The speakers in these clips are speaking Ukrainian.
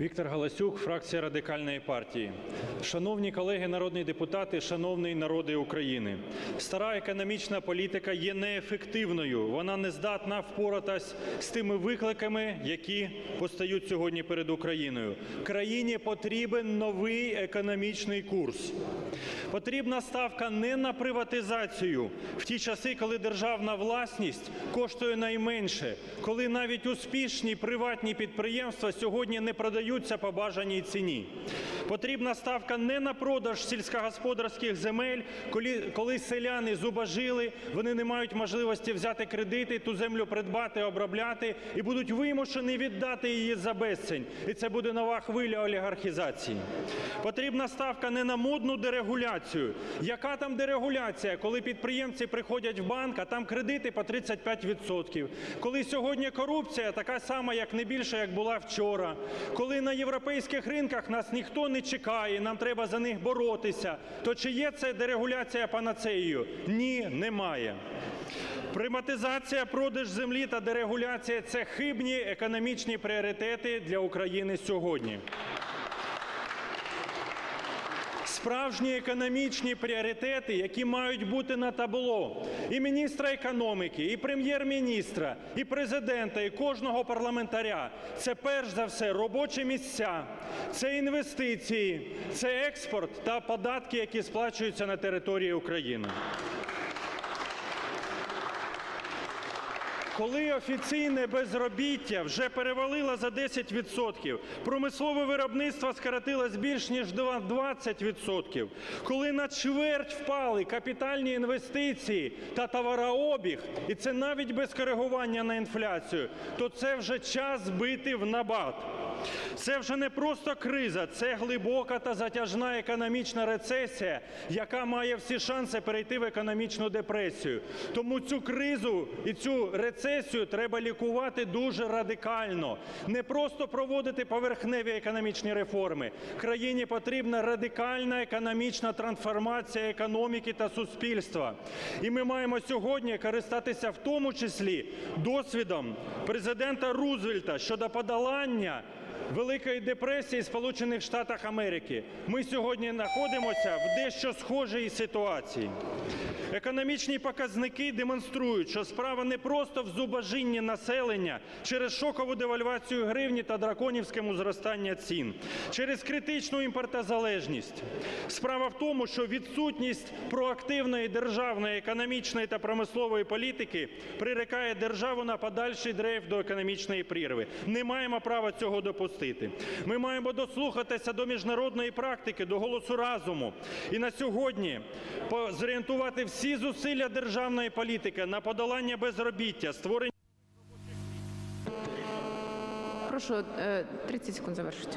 Віктор Галасюк, фракція Радикальної партії. Шановні колеги народні депутати, шановний народи України. Стара економічна політика є неефективною. Вона не здатна впоратись з тими викликами, які постають сьогодні перед Україною. Країні потрібен новий економічний курс. Потрібна ставка не на приватизацію в ті часи, коли державна власність коштує найменше, коли навіть успішні приватні підприємства сьогодні не продаються по бажаній ціні. Потрібна ставка не на продаж сільськогосподарських земель, коли, коли селяни зубожили, вони не мають можливості взяти кредити, ту землю придбати, обробляти і будуть вимушені віддати її за безцінь. І це буде нова хвиля олігархізації. Потрібна ставка не на модну дерегуляцію. Яка там дерегуляція, коли підприємці приходять в банк, а там кредити по 35%. Коли сьогодні корупція така сама, як не більше, як була вчора. Коли на європейських ринках нас ніхто не чекає, нам треба за них боротися. То чи є це дерегуляція панацеєю? Ні, немає. Приватизація, продаж землі та дерегуляція це хибні економічні пріоритети для України сьогодні. Справжні економічні пріоритети, які мають бути на табло і міністра економіки, і прем'єр-міністра, і президента, і кожного парламентаря, це перш за все робочі місця, це інвестиції, це експорт та податки, які сплачуються на території України. Коли офіційне безробіття вже перевалило за 10%, промислове виробництво скоротилось більш ніж 20%, коли на чверть впали капітальні інвестиції та товарообіг, і це навіть без коригування на інфляцію, то це вже час бити в набат. Це вже не просто криза, це глибока та затяжна економічна рецесія, яка має всі шанси перейти в економічну депресію. Тому цю кризу і цю рецесію треба лікувати дуже радикально. Не просто проводити поверхневі економічні реформи. Країні потрібна радикальна економічна трансформація економіки та суспільства. І ми маємо сьогодні користатися в тому числі досвідом президента Рузвельта щодо подолання Великої депресії Сполучених Штатів Америки. Ми сьогодні знаходимося в дещо схожій ситуації. Економічні показники демонструють, що справа не просто в зубожінні населення через шокову девальвацію гривні та драконівському зростанню цін, через критичну імпортозалежність. Справа в тому, що відсутність проактивної державної економічної та промислової політики прирікає державу на подальший дрейф до економічної прірви. Не маємо права цього допустити. Ми маємо дослухатися до міжнародної практики, до голосу разуму. І на сьогодні зорієнтувати всі зусилля державної політики на подолання безробіття, створення. Прошу е, 30 секунд завершити.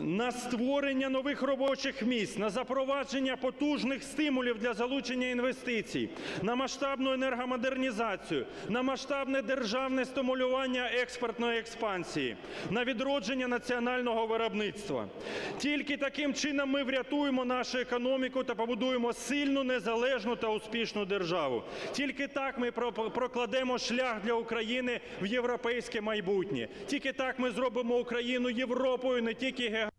На створення нових робочих місць, на запровадження потужних стимулів для залучення інвестицій, на масштабну енергомодернізацію, на масштабне державне стимулювання експортної експансії, на відродження національного виробництва. Тільки таким чином ми врятуємо нашу економіку та побудуємо сильну, незалежну та успішну державу. Тільки так ми прокладемо шлях для України в європейське майбутнє. Тільки так ми зробимо Україну Європою не тільки географічно.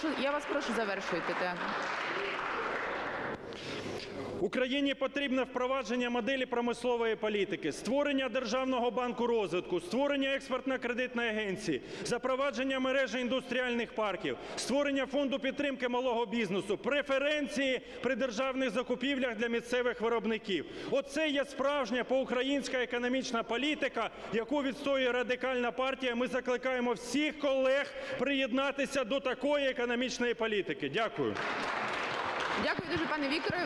Прошу, я вас прошу завершуйте. Так. Україні потрібне впровадження моделі промислової політики, створення державного банку розвитку, створення експортно-кредитної агенції, запровадження мережі індустріальних парків, створення фонду підтримки малого бізнесу, преференції при державних закупівлях для місцевих виробників. Оце є справжня поукраїнська економічна політика, яку відстоює радикальна партія. Ми закликаємо всіх колег приєднатися до такої економічної політики. Дякую. Дякую дуже, пане Вікторе.